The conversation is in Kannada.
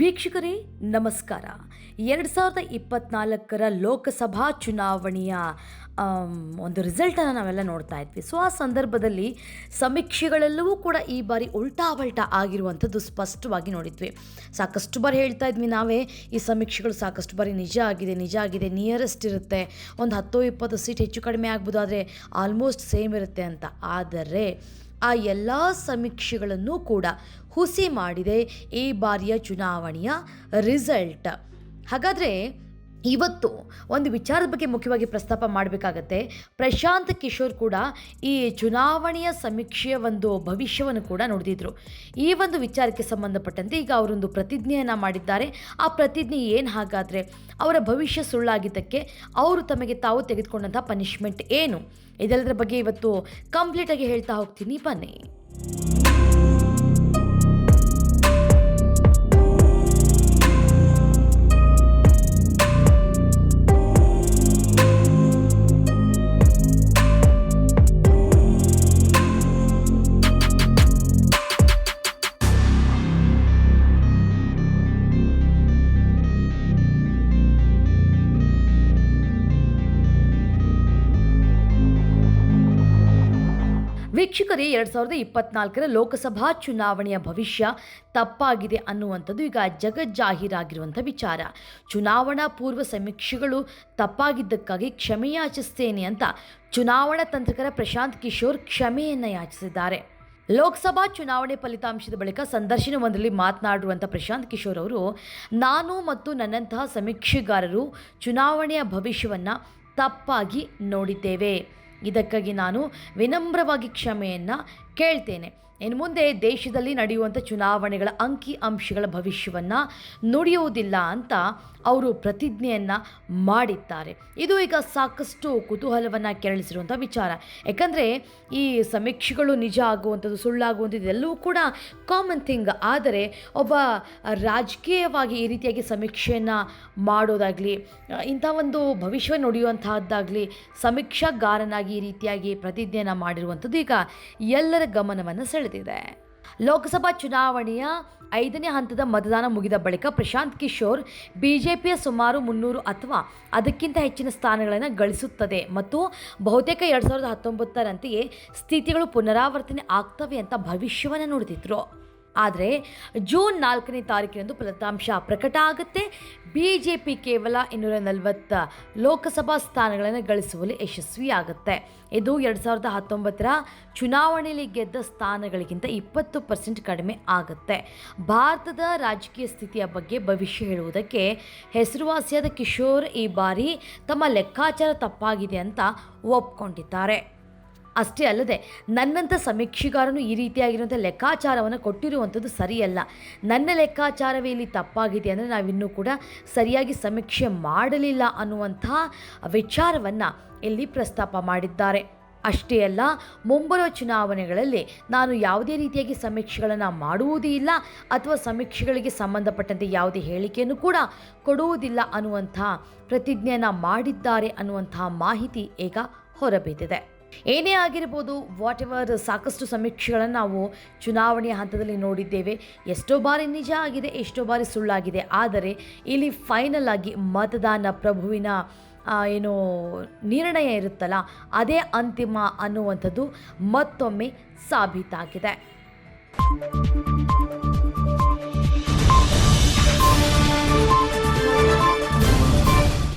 ವೀಕ್ಷಕರೇ ನಮಸ್ಕಾರ. ಎರಡು ಸಾವಿರದ ಇಪ್ಪತ್ನಾಲ್ಕರ ಲೋಕಸಭಾ ಚುನಾವಣೆಯ ಒಂದು ರಿಸಲ್ಟನ್ನು ನಾವೆಲ್ಲ ನೋಡ್ತಾ ಇದ್ವಿ. ಸೊ ಆ ಸಂದರ್ಭದಲ್ಲಿ ಸಮೀಕ್ಷೆಗಳೆಲ್ಲವೂ ಕೂಡ ಈ ಬಾರಿ ಉಲ್ಟಾ ಪಲ್ಟಾ ಆಗಿರುವಂಥದ್ದು ಸ್ಪಷ್ಟವಾಗಿ ನೋಡಿದ್ವಿ. ಸಾಕಷ್ಟು ಬಾರಿ ಹೇಳ್ತಾ ಇದ್ವಿ ನಾವೇ, ಈ ಸಮೀಕ್ಷೆಗಳು ಸಾಕಷ್ಟು ಬಾರಿ ನಿಜ ಆಗಿದೆ ನಿಜ ಆಗಿದೆ ನಿಯರೆಸ್ಟ್ ಇರುತ್ತೆ. ಒಂದು ಹತ್ತು ಇಪ್ಪತ್ತು ಸೀಟ್ ಹೆಚ್ಚು ಕಡಿಮೆ ಆಗ್ಬೋದು ಆದರೆ ಆಲ್ಮೋಸ್ಟ್ ಸೇಮ್ ಇರುತ್ತೆ ಅಂತ. ಆದರೆ, ಆ ಎಲ್ಲ ಸಮೀಕ್ಷೆಗಳನ್ನು ಕೂಡ ಹುಸಿ ಮಾಡಿದೆ ಈ ಬಾರಿಯ ಚುನಾವಣೆಯ ರಿಸಲ್ಟ್ ಹಾಗಾದರೆ ಇವತ್ತು ಒಂದು ವಿಚಾರದ ಬಗ್ಗೆ ಮುಖ್ಯವಾಗಿ ಪ್ರಸ್ತಾಪ ಮಾಡಬೇಕಾಗತ್ತೆ. ಪ್ರಶಾಂತ್ ಕಿಶೋರ್ ಕೂಡ ಈ ಚುನಾವಣೆಯ ಸಮೀಕ್ಷೆಯ ಒಂದು ಭವಿಷ್ಯವನ್ನು ಕೂಡ ನೋಡಿದ್ರು ಈ ಒಂದು ವಿಚಾರಕ್ಕೆ ಸಂಬಂಧಪಟ್ಟಂತೆ ಈಗ ಅವರೊಂದು ಪ್ರತಿಜ್ಞೆಯನ್ನು ಮಾಡಿದ್ದಾರೆ. ಆ ಪ್ರತಿಜ್ಞೆ ಏನು ಹಾಗಾದರೆ ಅವರ ಭವಿಷ್ಯ ಸುಳ್ಳಾಗಿದ್ದಕ್ಕೆ ಅವರು ತಮಗೆ ತಾವು ತೆಗೆದುಕೊಂಡಂಥ ಪನಿಷ್ಮೆಂಟ್ ಏನು? ಇದೆಲ್ಲದರ ಬಗ್ಗೆ ಇವತ್ತು ಕಂಪ್ಲೀಟಾಗಿ ಹೇಳ್ತಾ ಹೋಗ್ತೀನಿ. ಬನ್ನಿ. ವೀಕ್ಷಕರೇ, ಎರಡು ಸಾವಿರದ ಇಪ್ಪತ್ನಾಲ್ಕರ ಲೋಕಸಭಾ ಚುನಾವಣೆಯ ಭವಿಷ್ಯ ತಪ್ಪಾಗಿದೆ ಅನ್ನುವಂಥದ್ದು ಈಗ ಜಗಜ್ಜಾಹೀರಾಗಿರುವಂಥ ವಿಚಾರ. ಚುನಾವಣಾ ಪೂರ್ವ ಸಮೀಕ್ಷೆಗಳು ತಪ್ಪಾಗಿದ್ದಕ್ಕಾಗಿ ಕ್ಷಮೆಯಾಚಿಸ್ತೇನೆ ಅಂತ ಚುನಾವಣಾ ತಂತ್ರಕರ ಪ್ರಶಾಂತ್ ಕಿಶೋರ್ ಕ್ಷಮೆಯನ್ನು ಯಾಚಿಸಿದ್ದಾರೆ. ಲೋಕಸಭಾ ಚುನಾವಣೆ ಫಲಿತಾಂಶದ ಬಳಿಕ ಸಂದರ್ಶನವೊಂದರಲ್ಲಿ ಮಾತನಾಡಿರುವಂಥ ಪ್ರಶಾಂತ್ ಕಿಶೋರ್ ಅವರು, ನಾನು ಮತ್ತು ನನ್ನಂತಹ ಸಮೀಕ್ಷೆಗಾರರು ಚುನಾವಣೆಯ ಭವಿಷ್ಯವನ್ನು ತಪ್ಪಾಗಿ ನೋಡಿದ್ದೇವೆ. ಇದಕ್ಕಾಗಿ ನಾನು ವಿನಮ್ರವಾಗಿ ಕ್ಷಮೆಯನ್ನು ಕೇಳ್ತೇನೆ. ಇನ್ನು ಮುಂದೆ ದೇಶದಲ್ಲಿ ನಡೆಯುವಂಥ ಚುನಾವಣೆಗಳ ಅಂಕಿ ಅಂಶಗಳ ಭವಿಷ್ಯವನ್ನು ನುಡಿಯುವುದಿಲ್ಲ ಅಂತ ಅವರು ಪ್ರತಿಜ್ಞೆಯನ್ನು ಮಾಡಿದ್ದಾರೆ. ಇದು ಈಗ ಸಾಕಷ್ಟು ಕುತೂಹಲವನ್ನು ಕೆರಳಿಸಿರುವಂಥ ವಿಚಾರ. ಯಾಕಂದರೆ ಈ ಸಮೀಕ್ಷೆಗಳು ನಿಜ ಆಗುವಂಥದ್ದು, ಸುಳ್ಳಾಗುವಂಥದ್ದು ಎಲ್ಲವೂ ಕೂಡ ಕಾಮನ್ ಥಿಂಗ್ ಆದರೆ ಒಬ್ಬ ರಾಜಕೀಯವಾಗಿ ಈ ರೀತಿಯಾಗಿ ಸಮೀಕ್ಷೆಯನ್ನು ಮಾಡೋದಾಗಲಿ, ಇಂಥ ಒಂದು ಭವಿಷ್ಯ ನುಡಿಯುವಂತಹದ್ದಾಗಲಿ, ಸಮೀಕ್ಷಾಗಾರನಾಗಿ ಈ ರೀತಿಯಾಗಿ ಪ್ರತಿಜ್ಞೆಯನ್ನು ಮಾಡಿರುವಂಥದ್ದು ಈಗ ಎಲ್ಲರ ಗಮನವನ್ನು ಸೆಳೆದಿದೆ. ಲೋಕಸಭಾ ಚುನಾವಣೆಯ ಐದನೇ ಹಂತದ ಮತದಾನ ಮುಗಿದ ಬಳಿಕ ಪ್ರಶಾಂತ್ ಕಿಶೋರ್ ಬಿಜೆಪಿಯ ಸುಮಾರು ಮುನ್ನೂರು ಅಥವಾ ಅದಕ್ಕಿಂತ ಹೆಚ್ಚಿನ ಸ್ಥಾನಗಳನ್ನು ಗಳಿಸುತ್ತದೆ ಮತ್ತು ಬಹುತೇಕ ಎರಡು ಸಾವಿರದ ಹತ್ತೊಂಬತ್ತರಂತೆಯೇ ಸ್ಥಿತಿಗಳು ಪುನರಾವರ್ತನೆ ಆಗ್ತವೆ ಅಂತ ಭವಿಷ್ಯವನ್ನು ನುಡಿದಿದ್ರು. ಆದರೆ ಜೂನ್ ನಾಲ್ಕನೇ ತಾರೀಕಿನಂದು ಫಲಿತಾಂಶ ಪ್ರಕಟ ಆಗುತ್ತೆ. ಬಿ ಜೆ ಪಿ ಕೇವಲ ಇನ್ನೂರ ನಲವತ್ತ ಲೋಕಸಭಾ ಸ್ಥಾನಗಳನ್ನು ಗಳಿಸುವಲ್ಲಿ ಯಶಸ್ವಿಯಾಗುತ್ತೆ. ಇದು ಎರಡು ಸಾವಿರದ ಹತ್ತೊಂಬತ್ತರ ಚುನಾವಣೆಯಲ್ಲಿ ಗೆದ್ದ ಸ್ಥಾನಗಳಿಗಿಂತ ಇಪ್ಪತ್ತು ಪರ್ಸೆಂಟ್ ಕಡಿಮೆ ಆಗುತ್ತೆ. ಭಾರತದ ರಾಜಕೀಯ ಸ್ಥಿತಿಯ ಬಗ್ಗೆ ಭವಿಷ್ಯ ಹೇಳುವುದಕ್ಕೆ ಹೆಸರುವಾಸಿಯಾದ ಕಿಶೋರ್ ಈ ಬಾರಿ ತಮ್ಮ ಲೆಕ್ಕಾಚಾರ ತಪ್ಪಾಗಿದೆ ಅಂತ ಒಪ್ಕೊಂಡಿದ್ದಾರೆ. ಅಷ್ಟೇ ಅಲ್ಲದೆ ನನ್ನಂಥ ಸಮೀಕ್ಷೆಗಾರನು ಈ ರೀತಿಯಾಗಿರುವಂಥ ಲೆಕ್ಕಾಚಾರವನ್ನು ಕೊಟ್ಟಿರುವಂಥದ್ದು ಸರಿಯಲ್ಲ. ನನ್ನ ಲೆಕ್ಕಾಚಾರವೇ ಇಲ್ಲಿ ತಪ್ಪಾಗಿದೆ ಅಂದರೆ ನಾವಿನ್ನೂ ಕೂಡ ಸರಿಯಾಗಿ ಸಮೀಕ್ಷೆ ಮಾಡಲಿಲ್ಲ ಅನ್ನುವಂಥ ವಿಚಾರವನ್ನು ಇಲ್ಲಿ ಪ್ರಸ್ತಾಪ ಮಾಡಿದ್ದಾರೆ. ಅಷ್ಟೇ ಅಲ್ಲ, ಮುಂಬರುವ ಚುನಾವಣೆಗಳಲ್ಲಿ ನಾನು ಯಾವುದೇ ರೀತಿಯಾಗಿ ಸಮೀಕ್ಷೆಗಳನ್ನು ಮಾಡುವುದೂ ಇಲ್ಲ ಅಥವಾ ಸಮೀಕ್ಷೆಗಳಿಗೆ ಸಂಬಂಧಪಟ್ಟಂತೆ ಯಾವುದೇ ಹೇಳಿಕೆಯನ್ನು ಕೂಡ ಕೊಡುವುದಿಲ್ಲ ಅನ್ನುವಂಥ ಪ್ರತಿಜ್ಞೆಯನ್ನು ಮಾಡಿದ್ದಾರೆ ಅನ್ನುವಂಥ ಮಾಹಿತಿ ಈಗ ಹೊರಬಿದ್ದಿದೆ. ಏನೇ ಆಗಿರ್ಬೋದು ವಾಟ್ ಎವರ್ ಸಾಕಷ್ಟು ಸಮೀಕ್ಷೆಗಳನ್ನು ನಾವು ಚುನಾವಣೆಯ ಹಂತದಲ್ಲಿ ನೋಡಿದ್ದೇವೆ. ಎಷ್ಟೋ ಬಾರಿ ನಿಜ ಆಗಿದೆ, ಎಷ್ಟೋ ಬಾರಿ ಸುಳ್ಳಾಗಿದೆ. ಆದರೆ, ಇಲ್ಲಿ ಫೈನಲ್ ಆಗಿ ಮತದಾನ ಪ್ರಭುವಿನ ಏನು ನಿರ್ಣಯ ಇರುತ್ತಲ್ಲ, ಅದೇ ಅಂತಿಮ ಅನ್ನುವಂಥದ್ದು ಮತ್ತೊಮ್ಮೆ ಸಾಬೀತಾಗಿದೆ.